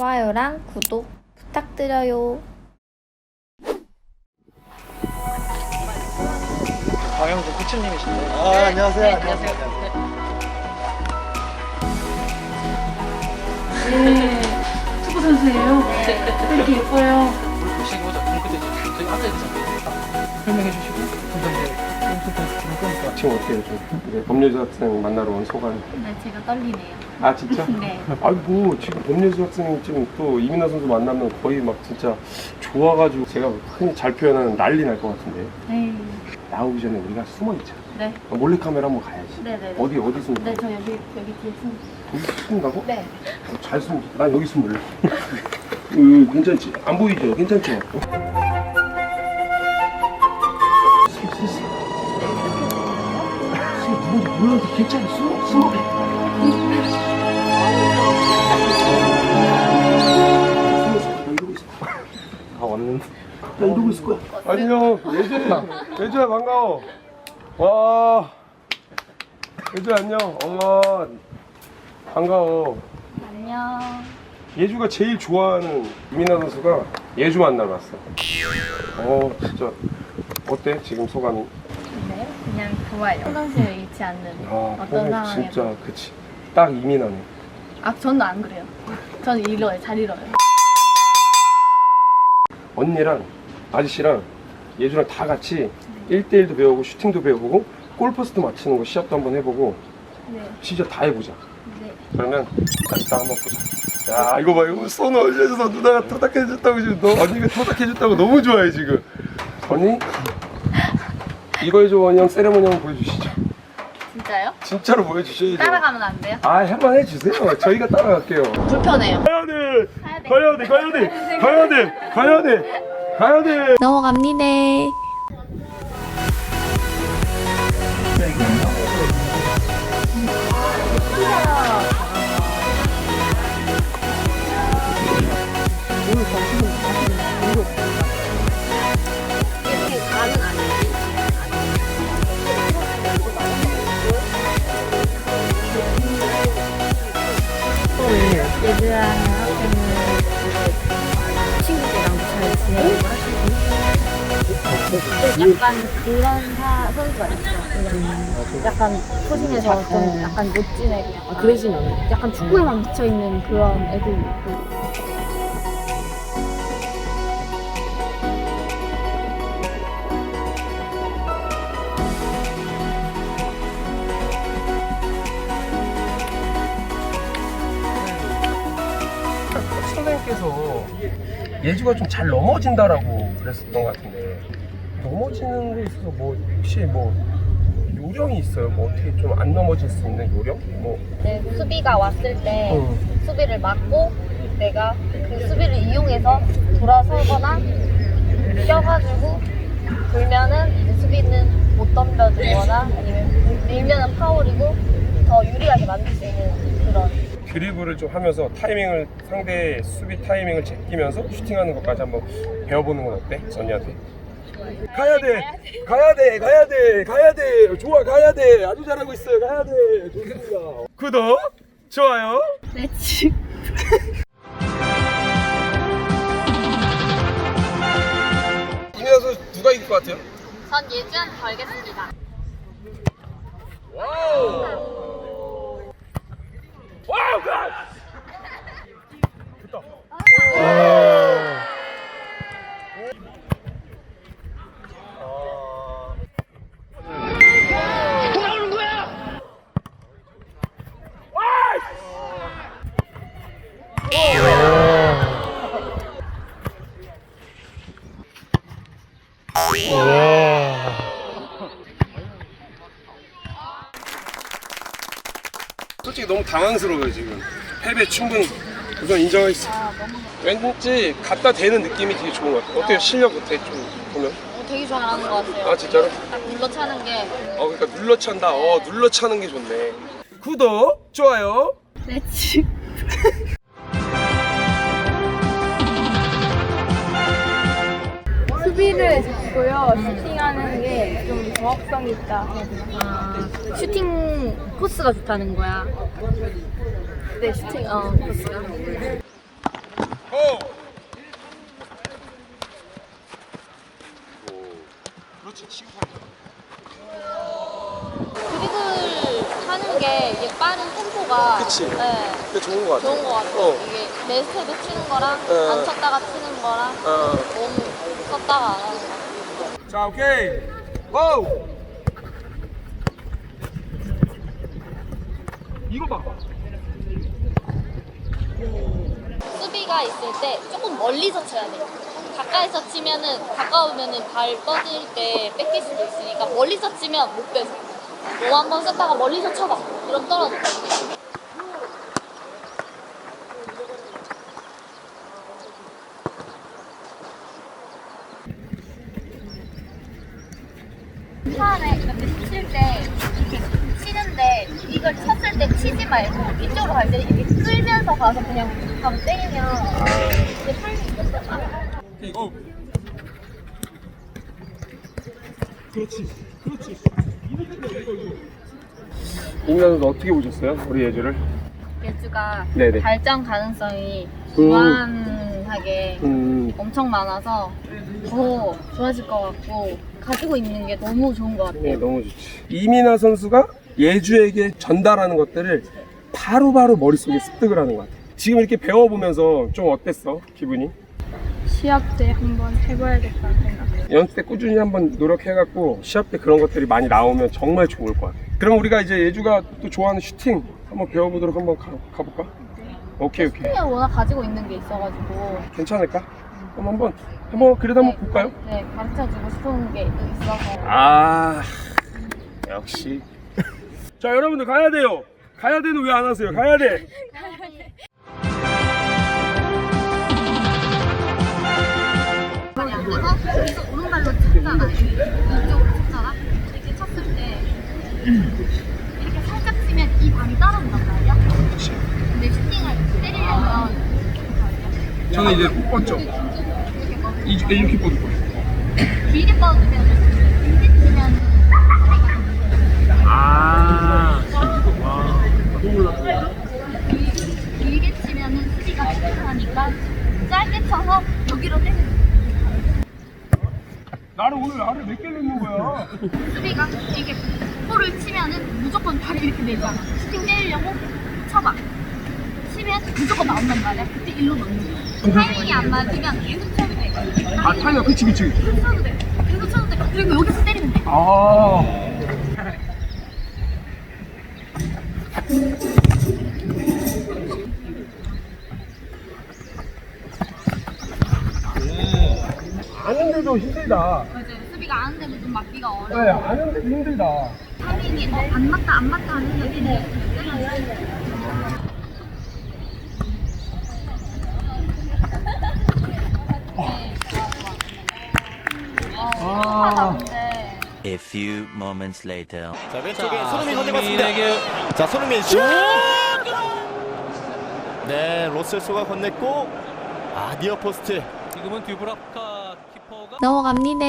좋아요랑 구독 부탁드려요. 박영수 코치님이신데 아, 안녕하세요. 네, 안녕하세요. 네, 축구 선수예요. 이렇게 예뻐요. 보시고 오자 그럼 그때 저희 앉아있잖아요 설명해 주시고 근데 영수 지금 어때요? 좀 이제 법률수 학생 만나러 온 소감. 네, 제가 떨리네요. 아 진짜? 네. 아니 뭐 지금 법률수 학생이 지금 또 이민아 선수 만나면 거의 막 진짜 좋아가지고 제가 흔히 잘 표현하는 난리 날 것 같은데 네. 나오기 전에 우리가 숨어 있자. 네. 몰래 카메라 한번 가야지. 네네. 어디 어디 숨? 네, 저 여기 여기 뒤에 숨. 여기 숨는다고? 네. 어, 잘 숨. 난 여기 숨을래. 음, 괜찮지? 안 보이죠? 괜찮죠? 누군지 몰라도 괜찮아. 숨어, 숨어. 아 왔는데 나 이러고 있을 거야. 안녕, 예준아. 예준아, 반가워. 와. 예준 안녕. 엄마. 반가워. 안녕. 예주가 제일 좋아하는 이민아 선수가 예주 만나러 왔어. 어, 진짜. 어때? 지금 소감이? 네, 그냥 좋아요. 평상시에 잃지 않는 아, 어떤 어, 상황에. 진짜, 그치. 딱 이민아네. 아, 저는 안 그래요. 저는 잃어요. 잘 잃어요. 언니랑 아저씨랑 예주랑 다 같이 1대1도 배우고 슈팅도 배우고 골퍼스도 맞히는 거 시합도 한번 해보고 네. 진짜 다 해보자. 네. 그러면 자, 이따 한번 보자. 야 이거 봐 이거 손 올려줘서 누나가 토닥해줬다고 지금 너 언니가 토닥해줬다고 너무 좋아해 지금. 언니 이거 해줘 원희 형 세레모니 한번 보여주시죠. 진짜요? 진짜로 보여주셔야죠. 따라가면 안 돼요? 아 한번 해주세요. 저희가 따라갈게요. 불편해요. 가야 돼. 가야 돼. 가야 돼. 가야 돼. 가야 돼. 가야 돼. 넘어갑니다. 얘들아, 학교는 친구들이랑도 잘 지내고 하시고 약간 그런 사, 선수가 있어. 약간 포진에서 좀 약간 못 지내고 약간 그러진 않아요. 약간 축구에만 미쳐 있는 그런 애들이 있고. 예주가 좀 잘 넘어진다라고 그랬었던 것 같은데 넘어지는 거 있어서 뭐 혹시 뭐 요령이 있어요? 뭐 어떻게 좀 안 넘어질 수 있는 요령? 뭐 네, 수비가 왔을 때 어. 수비를 막고 내가 그 수비를 이용해서 돌아서거나 뛰어가지고 돌면은 이제 수비는 못 덤벼주거나 아니면 밀면은 파울이고 더 유리하게 만들 수 있는 그런 드리블을 좀 하면서 타이밍을 상대 수비 타이밍을 제끼면서 슈팅하는 것까지 한번 배워보는 건 어때? 언니한테? 가야 돼, 가야 돼, 가야 돼, 가야 돼, 좋아, 가야 돼, 아주 잘하고 있어요, 가야 돼, 좋습니다. 구독, 좋아요. 이민아 선수 누가 이길 것 같아요? 전 예주한테 걸겠습니다. 와우! 와우! 갓! 됐다. 솔직히 너무 당황스러워요 지금. 패배 충분히. 우선 인정하겠습니다. 왠지 갖다 대는 느낌이 되게 좋은 것 같아요. 어때요? 실력 어때? 좀 보면? 어, 되게 잘하는 것 같아요. 아 진짜로? 딱 눌러차는 게. 어 그러니까 눌러 찬다. 어 눌러 차는 게 좋네. 구독 좋아요. 네, 지 수비를 잡고요. 슈팅하는 게 좀 정확성 있다. 아, 슈팅 코스가 좋다는 거야. 네, 슈팅. 어, 코스가. 오. 그렇지 취급하자. 드리블 하는 게 이게 빠른 템포가 그치. 네, 그게 좋은 것 같아. 좋은 것 같아요. 어. 이게 내 스텝에 치는 거랑 어. 안 쳤다가 치는 거랑 어. 몸 썼다가 안 하는 거. 자, 오케이. 고! 이거 봐. 수비가 있을 때 조금 멀리서 쳐야 돼요. 가까이서 치면은 가까우면은 발 뻗을 때 뺏길 수도 있으니까 멀리서 치면 못 뺏어. 몸 한번 썼다가 멀리서 쳐봐. 그럼 떨어져. 처음에 이렇게 칠때 이렇게 치는데 이걸 쳤을 때 치지 말고 이쪽으로 갈 때 이렇게 끌면서 가서 그냥 바로 때리면 이게 타이밍이 좋잖아. 오케이, 고! 그렇지. 그렇지. 임나도 어떻게 보셨어요? 우리 예주를? 예주가 네네. 발전 가능성이 음. 무한하게 음. 엄청 많아서 더 좋아질 것 같고 가지고 있는 게 너무 좋은 것 네, 같아요. 너무 좋지. 이민아 선수가 예주에게 전달하는 것들을 바로바로 머릿속에 습득을 하는 것 같아. 지금 이렇게 배워보면서 좀 어땠어? 기분이? 시합 때 한번 해봐야겠다는 생각. 연습 때 꾸준히 한번 노력해갖고 시합 때 그런 것들이 많이 나오면 정말 좋을 것 같아. 그럼 우리가 이제 예주가 또 좋아하는 슈팅 한번 배워보도록 한번 가, 가볼까? 오케이 오케이. 슈팅을 워낙 가지고 있는 게 있어가지고 괜찮을까? 그럼 한번 한번 그래도 한번 볼까요? 네, 가르쳐주고 싶은 게 있어서 아 역시. 자 여러분들 가야 돼요. 가야 되는 왜 안 하세요? 가야 돼. 계속 오른발로. 이쪽으로 때 이렇게 살짝 치면 이 발이 따라온단 말이야. 근데 슈팅을 때리려면 저는 이제 못 뻗죠. 이- 이렇게 뻗을 거예요. 길게 뻗으면 길게 치면 아. 길게 치면은 수비가 슈팅하니까 짧게 쳐서 여기로 거야. 나는 오늘 나를 몇 개를 넣는 거야? 수비가 이렇게 볼을 치면은 무조건 발이 이렇게 내잖아. 슈팅 때리려고 쳐봐. 치면 무조건 나온단 말이야. 그때 일로 넣는 거야. 타이밍이 안 맞으면 계속 돼. 아 타이어 그치 그치. 쳐도 돼. 계속 쳐도 돼. 그리고 여기서 때리면 돼. 아. 아는데도 힘들다. 맞아요. 수비가 아는데도 좀 맞기가 어려워. 네, 아는데도 힘들다. 타이밍이 어, 안 맞다 안 맞다 하는 소리는 아. A few moments later. 자 왼쪽에 자, 손흥민 손흥민에게 건네봤습니다. 자 손흥민 슛! 네 로셀소가 건넸고 아 니어 포스트. 지금은 듀브라카 키퍼가 넘어갑니다.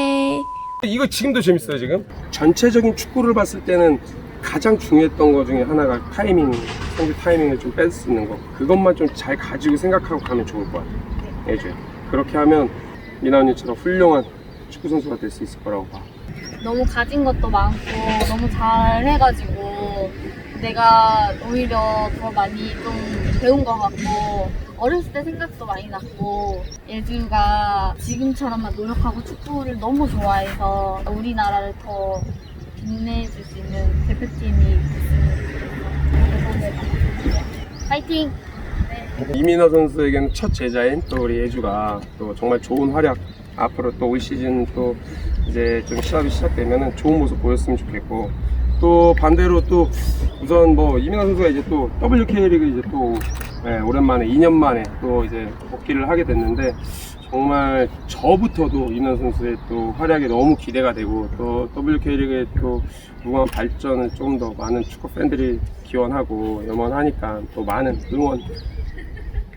이거 지금도 재밌어요 지금. 전체적인 축구를 봤을 때는 가장 중요했던 것 중에 하나가 타이밍, 상대 타이밍을 좀 뺄 수 있는 거. 그것만 좀 잘 가지고 생각하고 가면 좋을 것 같아요. 예주에. 그렇게 하면 미나 언니처럼 훌륭한 축구 선수가 될 수 있을 거라고 봐. 너무 가진 것도 많고 너무 잘 해가지고 내가 오히려 더 많이 좀 배운 것 같고 어렸을 때 생각도 많이 났고 예주가 지금처럼만 노력하고 축구를 너무 좋아해서 우리나라를 더 빛내줄 수 있는 대표팀이. 파이팅! 이민아 선수에게는 첫 제자인 또 우리 예주가 또 정말 좋은 활약 앞으로 또 올 시즌 또 이제 좀 시합이 시작되면은 좋은 모습 보였으면 좋겠고 또 반대로 또 우선 뭐 이민아 선수가 이제 또 WK 리그 이제 또 예, 오랜만에 2년 만에 또 이제 복귀를 하게 됐는데 정말 저부터도 이민아 선수의 또 활약이 너무 기대가 되고 또 WK 리그의 또 무궁한 발전을 좀 더 많은 축구 팬들이 기원하고 염원하니까 또 많은 응원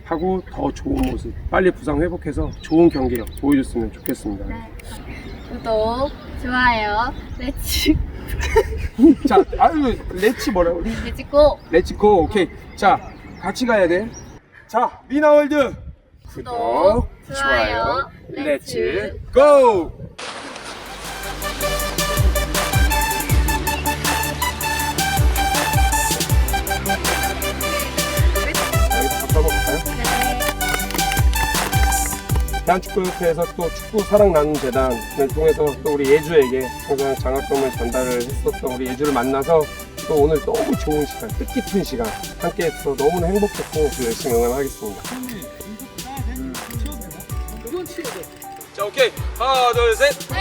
하고 더 좋은 모습 빨리 부상 회복해서 좋은 경기력 보여줬으면 좋겠습니다. 구독, 좋아요, 렛츠 자, 아유 레치 뭐라고? 렛츠고! 레츠고 오케이. 자, 같이 가야 돼. 자, 미나월드 구독, 좋아요, 렛츠 고! 대한축구협회에서 또 축구 사랑 나눔 재단을 통해서 또 우리 예주에게 항상 장학금을 전달을 했었던 우리 예주를 만나서 또 오늘 너무 좋은 시간, 뜻깊은 시간 함께 해서 너무나 행복했고 열심히 응원하겠습니다. 치워도 자 오케이 하나 둘 셋. 자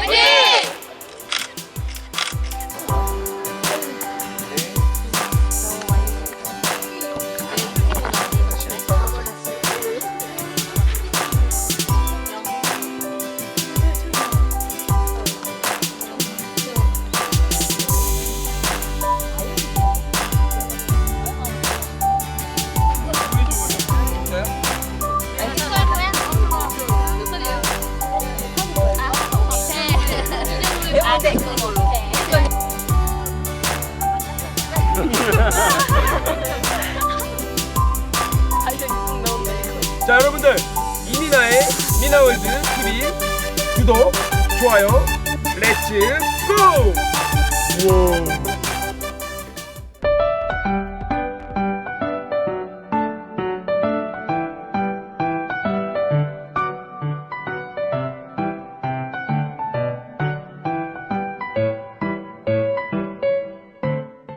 TV 구독 좋아요 렛츠 고! 우와.